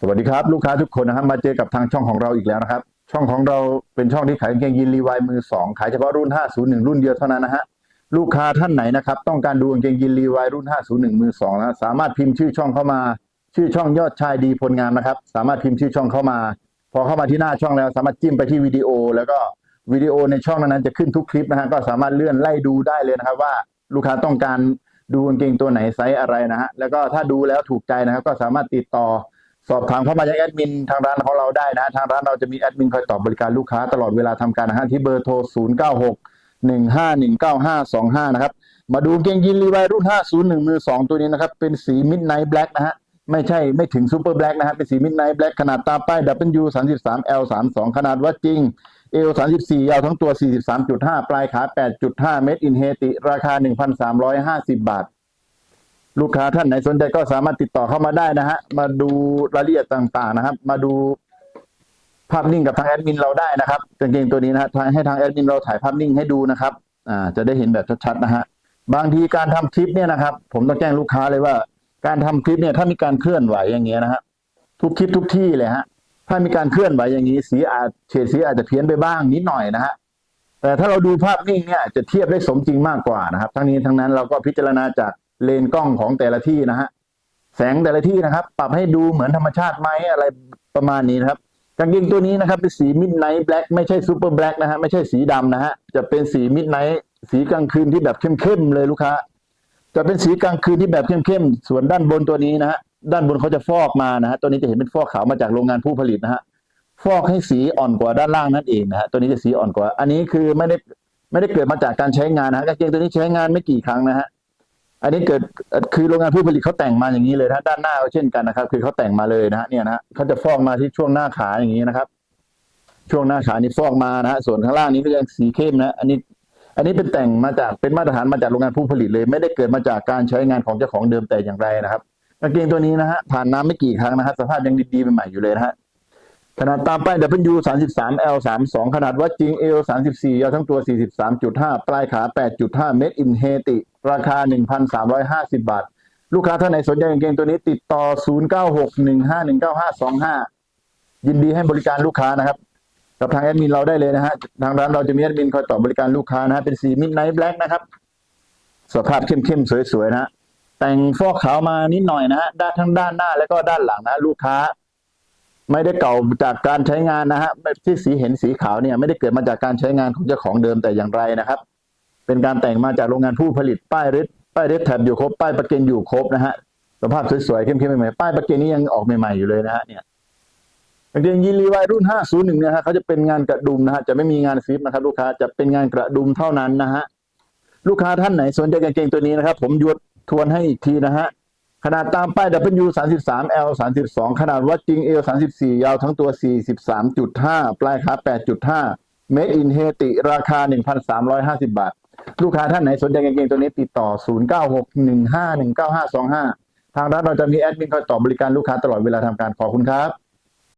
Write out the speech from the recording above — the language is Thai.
สวัสดีครับ ลูกค้าทุกคนนะครับมาเจอกับทางช่องของเราอีกแล้วนะครับ ช่องของเราเป็นช่องที่ขายกางเกงยีนรีวายมือสองขายเฉพาะรุ่น 501 รุ่นเดียวเท่านั้นนะฮะลูกค้าท่านไหนนะครับ ต้องการดูกางเกงยีนรีวายรุ่น 501 มือสองนะสามารถพิมพ์ชื่อช่องเข้ามา ชื่อช่องยอดชายดีพลงามนะครับ สามารถพิมพ์ชื่อช่องเข้ามา พอเข้ามาที่หน้าช่องแล้ว สามารถจิ้มไปที่วิดีโอ แล้วก็วิดีโอในช่องนั้นจะขึ้นทุกคลิปนะฮะก็สามารถเลื่อนไล่ดูได้เลยนะครับ ว่าลูกค้าต้องการดูกางเกงตัวไหนไซส์อะไรนะฮะแล้วก็ถ้าดูแล้วถูกใจนะครับ ก็สามารถติดต่อ สอบถามเข้ามายังแอดมินทางร้านของเราได้นะทางร้านเราจะมีแอดมินคอยตอบบริการลูกค้าตลอดเวลาทำการนะฮะที่เบอร์โทร 0 9 6 1 5 1 9 5 2 5 นะครับ มาดูเกงยีนรีวายรุ่น 501 มือ 2 ตัวนี้นะครับ เป็นสีมิดไนท์แบล็กนะฮะไม่ใช่ไม่ถึงซูเปอร์แบล็กนะฮะเป็นสีมิดไนท์แบล็กขนาดตาป้าย W 33 L 32ขนาดวัดจริง L 34ยาวทั้งตัว 43.5 ปลายขา 8.5 เมตรอินเฮติ ราคา 1,350 บาท ลูกค้าท่านไหนสนใจก็สามารถติดต่อเข้ามาได้นะฮะ มาดูรายละเอียดต่างๆนะครับ มาดูภาพนิ่งกับทางแอดมินเราได้นะครับกางเกงตัวนี้นะฮะทางให้ทางแอดมินเราถ่ายภาพนิ่งให้ดูนะครับ อ่า จะได้เห็นแบบชัดๆนะฮะ บางทีการทำคลิปเนี่ยนะครับ ผมต้องแจ้งลูกค้าเลยว่า การทำคลิปเนี่ย ถ้ามีการเคลื่อนไหวอย่างเงี้ยนะฮะ ทุกคลิปทุกที่เลยฮะ ถ้ามีการเคลื่อนไหวอย่างนี้สีอาจเฉดสีอาจจะเพี้ยนไปบ้างนิดหน่อยนะฮะ แต่ถ้าเราดูภาพนิ่งเนี่ยจะเทียบได้สมจริงมากกว่านะครับ ทั้งนี้ทั้งนั้นเราก็พิจารณาจาก เลนกล้องของแต่ละที่นะฮะแสงแต่ละที่นะครับ ปรับให้ดูเหมือนธรรมชาติไหมอะไรประมาณนี้นะครับกางเกงตัวนี้นะครับ เป็นสีมิดไนท์แบล็กไม่ใช่ซูเปอร์แบล็กนะฮะไม่ใช่สีดำนะฮะจะเป็นสีมิดไนท์สีกลางคืนที่แบบเข้มๆเลยลูกค้า จะเป็นสีกลางคืนที่แบบเข้มๆส่วนด้านบนตัวนี้นะฮะด้านบนเขาจะฟอกมานะฮะตัวนี้จะเห็นเป็นฟอกขาวมาจากโรงงานผู้ผลิตนะฮะฟอกให้สีอ่อนกว่าด้านล่างนั่นเองนะฮะตัวนี้จะสีอ่อนกว่า อันนี้คือไม่ได้ไม่ได้เกิดมาจากการใช้งานนะฮะกางเกงตัวนี้ใช้งานไม่กี่ครั้งนะฮะ อันนี้เกิดคือโรงงานผู้ผลิตเขาแต่งมาอย่างนี้เลยนะด้านหน้าก็เช่นกันนะครับ คือเขาแต่งมาเลยนะฮะเนี่ยนะฮะเขาจะฟอกมาที่ช่วงหน้าขาอย่างนี้นะครับ ช่วงหน้าขานี่ฟอกมานะฮะส่วนข้างล่างนี้ก็ยังสีเข้มนะ อันนี้ อันนี้เป็นแต่งมาจากเป็นมาตรฐานมาจากโรงงานผู้ผลิตเลย ไม่ได้เกิดมาจากการใช้งานของเจ้าของเดิมแต่อย่างไรนะครับกางเกงตัวนี้นะฮะผ่านน้ำไม่กี่ครั้งนะฮะสภาพยังดีๆใหม่ๆอยู่เลยนะฮะ ขนาดตามป้าย W 33 L 32ขนาดวัดจริง L 34ยาวทั้งตัว 43.5 ปลายขา 8.5 เมตรอินเฮติ ราคา 1,350 บาท ลูกค้าท่านไหนสนใจกางเกงตัวนี้ติดต่อ 0961519525 ยินดีให้บริการลูกค้านะครับ กับทางแอดมินเราได้เลยนะฮะ ทางร้านเราจะมีแอดมินคอยตอบบริการลูกค้านะฮะเป็นสีมิดไนท์แบล็กนะครับ สภาพเข้มๆสวยๆนะฮะแต่งฟอกขาวมานิดหน่อยนะฮะด้านทั้งด้านหน้าแล้วก็ด้านหลังนะลูกค้า ไม่ได้เก่าจากการใช้งานนะฮะที่สีเห็นสีขาวเนี่ยไม่ได้เกิดมาจากการใช้งานของเจ้าของเดิมแต่อย่างไรนะครับ เป็นการแต่งมาจากโรงงานผู้ผลิตป้ายริดป้ายริดแถบอยู่ครบป้ายประเกนอยู่ครบนะฮะสภาพสวยๆเข้มๆใหม่ๆป้ายประเกนนี้ยังออกใหม่ๆอยู่เลยนะฮะเนี่ยกางเกงยีนรีวายรุ่น 501 เนี่ยฮะเขาจะเป็นงานกระดุมนะฮะจะไม่มีงานซิปนะครับ ลูกค้าจะเป็นงานกระดุมเท่านั้นนะฮะลูกค้าท่านไหนสนใจกางเกงตัวนี้นะครับ ผมยวดทวนให้อีกทีนะฮะ ขนาดตามป้าย W 33 L 32 ขนาดวัดจริง L 34 ยาวทั้งตัว 43.5 ปลายขา8.5 Made in Haiti ราคา 1,350 บาท ลูกค้าท่านไหนสนใจกางเกงตัวนี้ติดต่อ 0961519525 ทางร้านเราจะมีแอดมินคอยตอบบริการลูกค้าตลอดเวลาทำการขอบคุณครับ